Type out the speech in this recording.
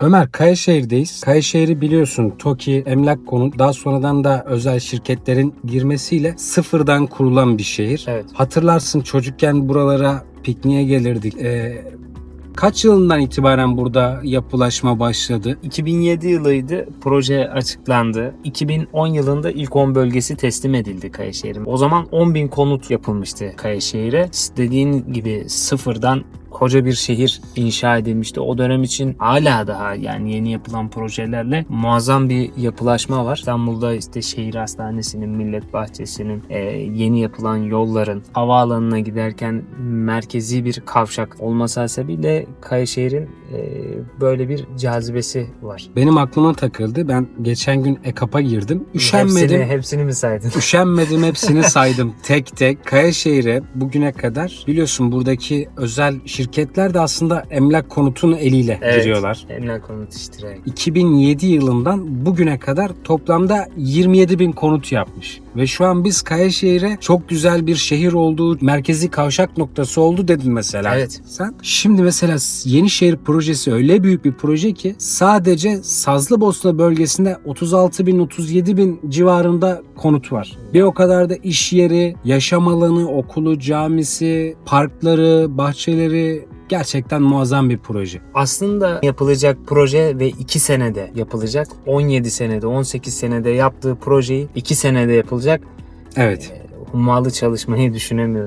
Ömer Kayaşehir'deyiz. Kayaşehir'i biliyorsun TOKİ, emlak konu daha sonradan da özel şirketlerin girmesiyle sıfırdan kurulan bir şehir. Evet. Hatırlarsın çocukken buralara pikniğe gelirdik. Ee, kaç yılından itibaren burada yapılaşma başladı? 2007 yılıydı proje açıklandı. 2010 yılında ilk 10 bölgesi teslim edildi Kayaşehir'in. O zaman 10 bin konut yapılmıştı Kayaşehir'e. Dediğin gibi sıfırdan koca bir şehir inşa edilmişti. O dönem için hala daha yani yeni yapılan projelerle muazzam bir yapılaşma var. İstanbul'da işte şehir hastanesinin, millet bahçesinin, e, yeni yapılan yolların, havaalanına giderken merkezi bir kavşak olması hasebiyle Kayaşehir'in e, böyle bir cazibesi var. Benim aklıma takıldı. Ben geçen gün EKAP'a girdim. Üşenmedim. Hepsini, hepsini mi saydın? Üşenmedim hepsini saydım tek tek. Kayaşehir'e bugüne kadar biliyorsun buradaki özel şirketler de aslında emlak konutunu eliyle giriyorlar. Emlak konut iştiraki. 2007 yılından bugüne kadar toplamda 27 bin konut yapmış. Ve şu an biz Kayaşehir'e çok güzel bir şehir olduğu, merkezi kavşak noktası oldu dedin mesela. Evet. Sen şimdi mesela Yenişehir projesi öyle büyük bir proje ki sadece Sazlıbosna bölgesinde 36 bin 37 bin civarında konut var. Bir o kadar da iş yeri, yaşam alanı, okulu, camisi, parkları, bahçeleri gerçekten muazzam bir proje. Aslında yapılacak proje ve 2 senede yapılacak. 17 senede, 18 senede yaptığı projeyi 2 senede yapılacak. Evet. Hummalı çalışmayı düşünemiyorum.